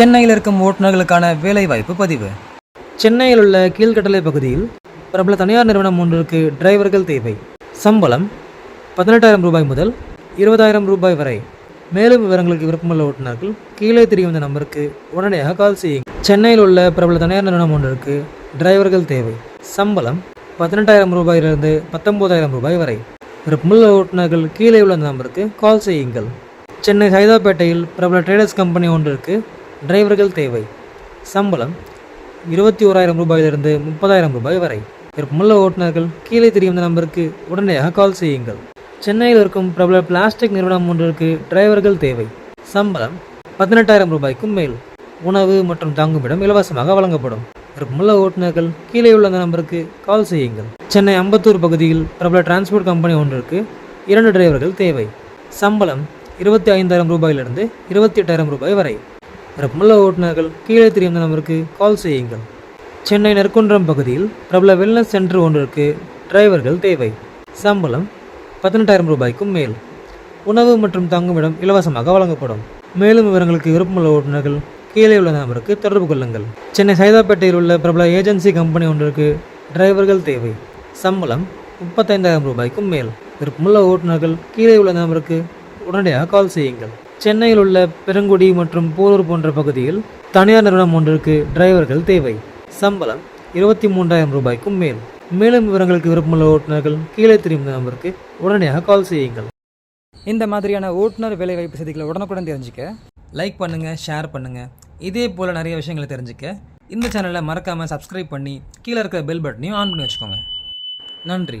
சென்னையில் இருக்கும் ஓட்டுநர்களுக்கான வேலைவாய்ப்பு பதிவு. சென்னையில் உள்ள கீழ்கட்டளை பகுதியில் பிரபல தனியார் நிறுவனம் ஒன்றிற்கு டிரைவர்கள் தேவை. சம்பளம் பதினெட்டாயிரம் ரூபாய் முதல் இருபதாயிரம் ரூபாய் வரை. மேலும் விவரங்களுக்கு விருப்பமுள்ள ஓட்டுநர்கள் கீழே தெரியும் இந்த நம்பருக்கு உடனடியாக கால் செய்யுங்கள் சென்னையில் உள்ள பிரபல தனியார் நிறுவனம் ஒன்றிற்கு டிரைவர்கள் தேவை. சம்பளம் பதினெட்டாயிரம் ரூபாயிலிருந்து பத்தொம்போதாயிரம் ரூபாய் வரை. விருப்பமுள்ள ஓட்டுநர்கள் கீழே உள்ள இந்த நம்பருக்கு கால் செய்யுங்கள். சென்னை ஹைதராபேட்டையில் பிரபல ட்ரேடர்ஸ் கம்பெனி ஒன்றிற்கு டிரைவர்கள் தேவை. சம்பளம் இருபத்தி ஓராயிரம் ரூபாயிலிருந்து முப்பதாயிரம் ரூபாய் வரை. விருப்பமுள்ள ஓட்டுநர்கள் கீழே தெரியும் இந்த நம்பருக்கு உடனடியாக கால் செய்யுங்கள். சென்னையில் இருக்கும் பிரபல பிளாஸ்டிக் நிறுவனம் ஒன்றிற்கு டிரைவர்கள் தேவை. சம்பளம் பதினெட்டாயிரம் ரூபாய்க்கும் மேல். உணவு மற்றும் தங்குமிடம் இலவசமாக வழங்கப்படும். விருப்பமுள்ள ஓட்டுநர்கள் கீழே உள்ள அந்த நம்பருக்கு கால் செய்யுங்கள். சென்னை அம்பத்தூர் பகுதியில் பிரபல டிரான்ஸ்போர்ட் கம்பெனி ஒன்றிற்கு இரண்டு டிரைவர்கள் தேவை. சம்பளம் இருபத்தி ஐந்தாயிரம் ரூபாயிலிருந்து இருபத்தி எட்டாயிரம் ரூபாய் வரை. பிரபல ஓட்டுநர்கள் கீழே தெரியும் நம்பருக்கு கால் செய்யுங்கள். சென்னை நற்குன்றம் பகுதியில் பிரபல வெல்னஸ் சென்டர் ஒன்றிற்கு டிரைவர்கள் தேவை. சம்பளம் பதினெட்டாயிரம் ரூபாய்க்கும் மேல். உணவு மற்றும் தங்குமிடம் இலவசமாக வழங்கப்படும். மேலும் விவரங்களுக்கு விருப்பமுள்ள ஓட்டுநர்கள் கீழே உள்ள நபருக்கு தொடர்பு கொள்ளுங்கள். சென்னை சைதாப்பேட்டையில் உள்ள பிரபல ஏஜென்சி கம்பெனி ஒன்றிற்கு டிரைவர்கள் தேவை. சம்பளம் முப்பத்தைந்தாயிரம் ரூபாய்க்கும் மேல். விருப்பமுள்ள ஓட்டுநர்கள் கீழே உள்ள நபருக்கு உடனடியாக கால் செய்யுங்கள். சென்னையில் உள்ள பெருங்குடி மற்றும் போரூர் போன்ற பகுதியில் தனியார் நிறுவனம் ஒன்றிற்கு டிரைவர்கள் தேவை. சம்பளம் இருபத்தி மூன்றாயிரம் ரூபாய்க்கும் மேல். மேலும் விவரங்களுக்கு விருப்பமுள்ள ஓட்டுநர்கள் கீழே தெரியும் நம்பருக்கு உடனடியாக கால் செய்யுங்கள். இந்த மாதிரியான ஓட்டுநர் வேலைவாய்ப்பு செய்திகளை உடனுக்குடன் தெரிஞ்சுக்க லைக் பண்ணுங்கள் ஷேர் பண்ணுங்கள் இதே போல் நிறைய விஷயங்களை தெரிஞ்சுக்க இந்த சேனலை மறக்காமல் சப்ஸ்கிரைப் பண்ணி கீழே இருக்கிற பெல் பட்டனையும் ஆன் பண்ணி வச்சுக்கோங்க. நன்றி.